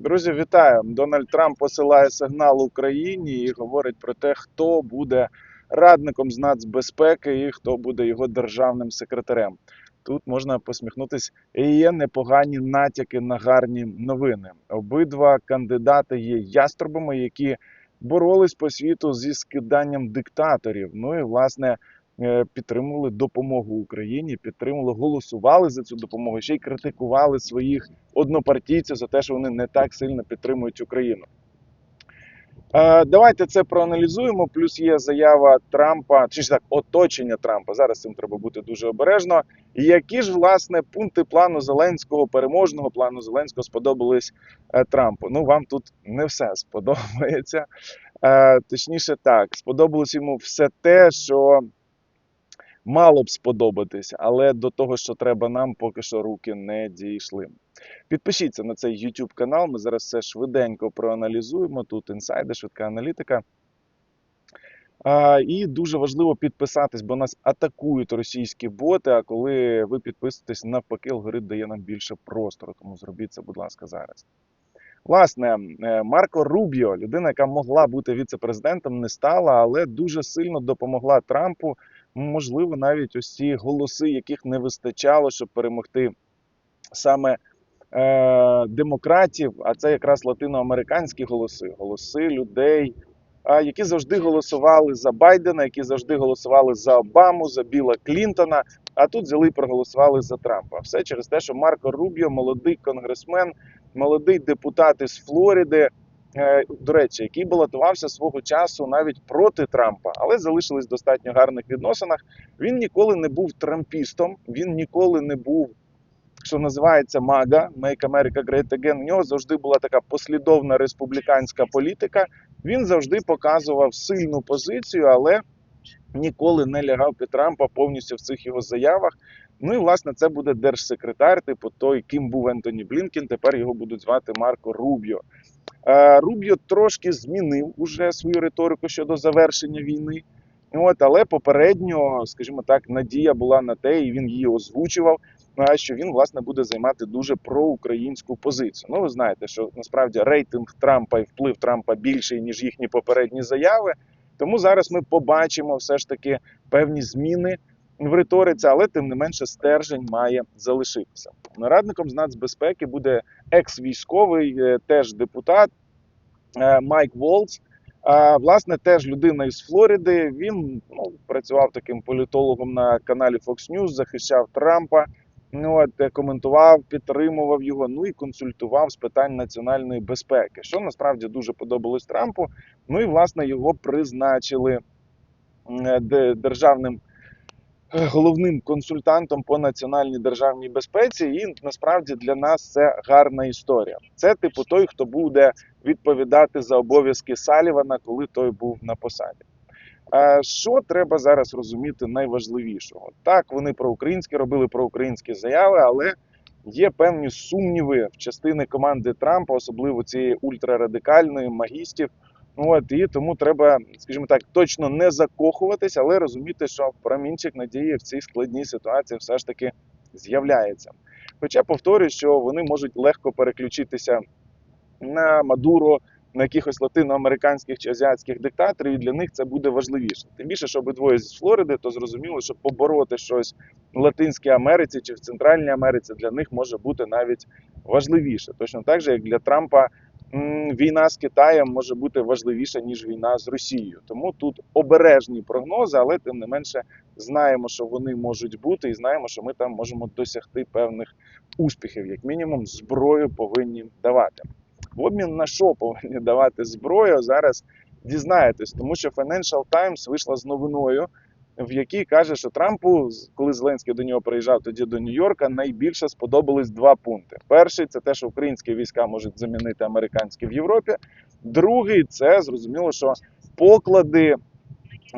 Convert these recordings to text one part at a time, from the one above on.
Друзі, вітаю! Дональд Трамп посилає сигнал Україні і говорить про те, хто буде радником з нацбезпеки і хто буде його державним секретарем. Тут можна посміхнутись. І є непогані натяки на гарні новини. Обидва кандидати є яструбами, які боролись по світу зі скиданням диктаторів. Ну і власне підтримували допомогу Україні, підтримували, голосували за цю допомогу, ще й критикували своїх однопартійців за те, що вони не так сильно підтримують Україну. Е, Давайте це проаналізуємо. Плюс є заява Трампа, чи ж так, оточення Трампа. Зараз цим треба бути дуже обережно. Які ж власне пункти плану Зеленського, переможного плану Зеленського сподобались е, Трампу? Ну вам тут не все сподобається. Е, Точніше, так, сподобалось йому все те, що мало б сподобатись, але до того, що треба нам, поки що руки не дійшли. Підпишіться на цей YouTube канал. Ми зараз все швиденько проаналізуємо. Тут інсайди, швидка аналітика. А, і дуже важливо підписатись, бо нас атакують російські боти. А коли ви підписуєтесь, навпаки, алгоритм дає нам більше простору. Тому зробіть це, будь ласка, зараз. Власне, е, Марко Рубіо, людина, яка могла бути віце-президентом, не стала, але дуже сильно допомогла Трампу. Можливо, навіть ось ці голоси, яких не вистачало, щоб перемогти саме е, демократів, а це якраз латиноамериканські голоси, голоси людей, а, які завжди голосували за Байдена, які завжди голосували за Обаму, за Біла Клінтона. А тут взяли і проголосували за Трампа. Все через те, що Марко Рубіо, молодий конгресмен, молодий депутат із Флориди. Е, До речі, який балотувався свого часу навіть проти Трампа, але залишились в достатньо гарних відносинах. Він ніколи не був трампістом, він ніколи не був що називається МАГА Make America Great Again. У нього завжди була така послідовна республіканська політика. Він завжди показував сильну позицію, але ніколи не лягав під Трампа повністю в цих його заявах. Ну і власне це буде держсекретар, типу той, ким був Ентоні Блінкен. Тепер його будуть звати Марко Рубіо. Е, Рубіо трошки змінив уже свою риторику щодо завершення війни. От, але попередньо, скажімо так, надія була на те, і він її озвучував. а, Що він власне буде займати дуже проукраїнську позицію. Ну, ви знаєте, що насправді рейтинг Трампа і вплив Трампа більший ніж їхні попередні заяви. Тому зараз ми побачимо все ж таки певні зміни в риториці, але тим не менше стержень має залишитися. Радником з нацбезпеки буде екс-військовий, е, теж депутат е, Майк Волц. Власне, теж людина із Флориди. Він ну, працював таким політологом на каналі Fox News, захищав Трампа. Ну, от, коментував, підтримував його, ну і консультував з питань національної безпеки, що насправді дуже подобалось Трампу. Ну і власне його призначили е, державним е, головним консультантом по національній державній безпеці. І насправді для нас це гарна історія. Це типу той, хто буде відповідати за обов'язки Салівана, коли той був на посаді. Е, Що треба зараз розуміти найважливішого? Так, вони проукраїнські робили проукраїнські заяви, але є певні сумніви в частини команди Трампа, особливо цієї ультрарадикальної магістів. Ну, От і тому треба, скажімо так, точно не закохуватись, але розуміти, що промінчик надії в цій складній ситуації все ж таки з'являється. Хоча повторюю, що вони можуть легко переключитися на Мадуро, на якихось латиноамериканських чи азіатських диктаторів, і для них це буде важливіше. Тим більше, що обидвоє з Флориди, то зрозуміло, що побороти щось в Латинській Америці чи в Центральній Америці для них може бути навіть важливіше. Точно так же, як для Трампа війна з Китаєм може бути важливіша, ніж війна з Росією. Тому тут обережні прогнози, але тим не менше знаємо, що вони можуть бути, і знаємо, що ми там можемо досягти певних успіхів. Як мінімум, зброю повинні давати. В обмін на що повинні давати зброю, зараз дізнаєтесь, тому що Financial Times вийшла з новиною, в якій каже, що Трампу, коли Зеленський до нього приїжджав тоді до Нью-Йорка, найбільше сподобались два пункти. Перший це те, що українські війська можуть замінити американські в Європі. Другий це зрозуміло, що поклади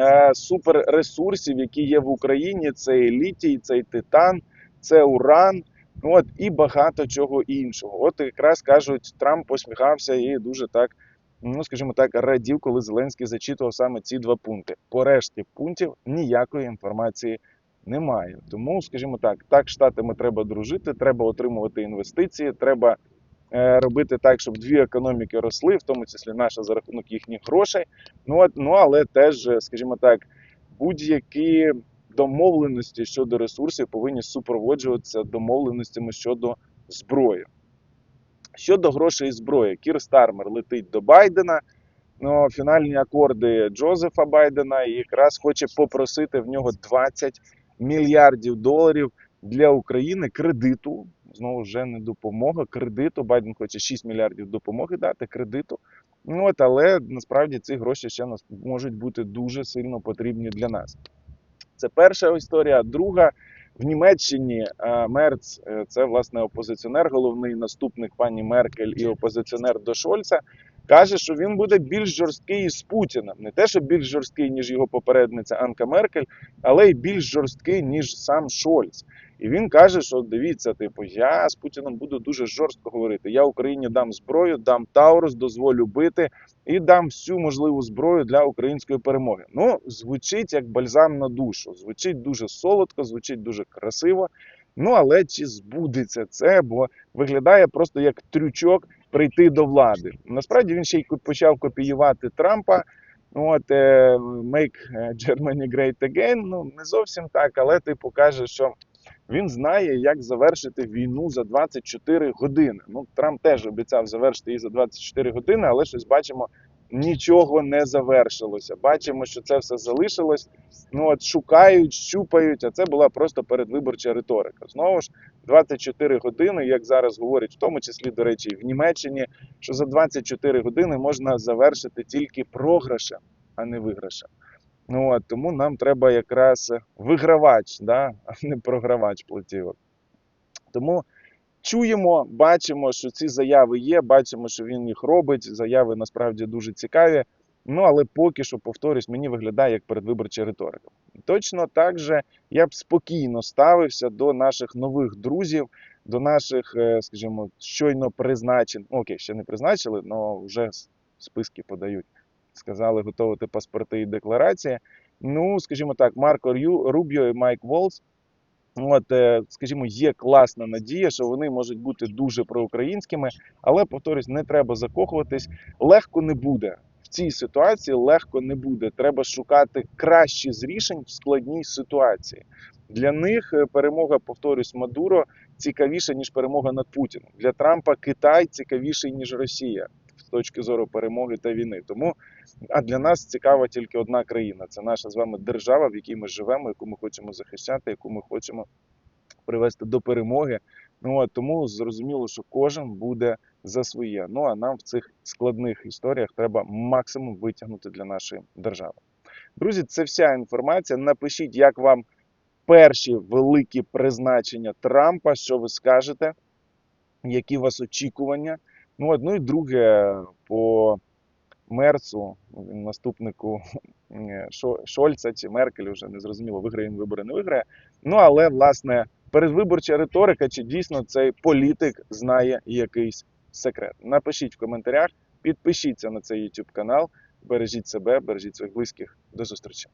е, суперресурсів, які є в Україні, це і літій, це і титан, це уран. От і багато чого іншого. От якраз кажуть, Трамп посміхався і дуже так, ну скажімо так, радів, коли Зеленський зачитував саме ці два пункти. По решті пунктів ніякої інформації немає. Тому, скажімо так, так штатами треба дружити, треба отримувати інвестиції, треба е, робити так, щоб дві економіки росли, в тому числі наша за рахунок їхніх грошей. Ну, от, ну але теж, скажімо так, будь-які домовленості щодо ресурсів повинні супроводжуватися домовленостями щодо зброї. Щодо грошей і зброї, Кір Стармер летить до Байдена. Ну, фінальні акорди Джозефа Байдена і якраз хоче попросити в нього 20 мільярдів доларів для України кредиту. Знову вже не допомога, кредиту. Байден хоче 6 мільярдів допомоги дати кредиту. Ну от, але насправді ці гроші ще нас можуть бути дуже сильно потрібні для нас. Це перша історія. Друга в Німеччині е, Мерц, е, це власне опозиціонер, головний наступник пані Меркель і опозиціонер до Шольца. Каже, що він буде більш жорсткий з Путіним. Не те, що більш жорсткий, ніж його попередниця Анка Меркель, але й більш жорсткий, ніж сам Шольц. І він каже, що дивіться, типу, я з Путіним буду дуже жорстко говорити. Я Україні дам зброю, дам Таурус, дозволю бити і дам всю можливу зброю для української перемоги. Ну, звучить як бальзам на душу. Звучить дуже солодко, звучить дуже красиво. Ну але чи збудеться це? Бо виглядає просто як трючок прийти до влади. Насправді він ще й почав копіювати Трампа. От е, Make Germany Great Again. Ну не зовсім так, але типу каже, що він знає, як завершити війну за 24 години. Ну Трамп теж обіцяв завершити її за 24 години, але щось бачимо. Нічого не завершилося. Бачимо, що це все залишилось. Ну от шукають, щупають, а це була просто передвиборча риторика. Знову ж 24 години, як зараз говорять, в тому числі, до речі, і в Німеччині, що за 24 години можна завершити тільки програшем, а не виграшем. Ну от тому нам треба якраз вигравач, да? а не програвач платівок. Тому чуємо, бачимо, що ці заяви є, бачимо, що він їх робить. Заяви насправді дуже цікаві. Ну, але поки що, повторюсь, мені виглядає як передвиборча риторика. Точно так же я б спокійно ставився до наших нових друзів, до наших, е, скажімо, щойно призначених, окей, ще не призначили, але вже списки подають. Сказали готувати паспорти і декларації. Ну, скажімо так, Марко Рубіо і Майк Волс. От, е, скажімо, є класна надія, що вони можуть бути дуже проукраїнськими, але повторюсь, не треба закохуватись. Легко не буде в цій ситуації. Легко не буде. Треба шукати кращі з рішень в складній ситуації. Для них е, перемога, повторюсь, Мадуро цікавіша ніж перемога над Путіним. Для Трампа Китай цікавіший ніж Росія точки зору перемоги та війни. Тому а для нас цікава тільки одна країна. Це наша з вами держава, в якій ми живемо, яку ми хочемо захищати, яку ми хочемо привести до перемоги. Ну от тому зрозуміло, що кожен буде за своє. Ну а нам в цих складних історіях треба максимум витягнути для нашої держави. Друзі, це вся інформація. Напишіть, як вам перші великі призначення Трампа, що ви скажете, які у вас очікування. Ну, одно і друге по Мерцу, наступнику е, Шольца чи Меркель, вже не зрозуміло, виграє він вибори, не виграє. Ну, але, власне, передвиборча риторика, чи дійсно цей політик знає якийсь секрет. Напишіть в коментарях, підпишіться на цей YouTube канал, бережіть себе, бережіть своїх близьких. До зустрічі.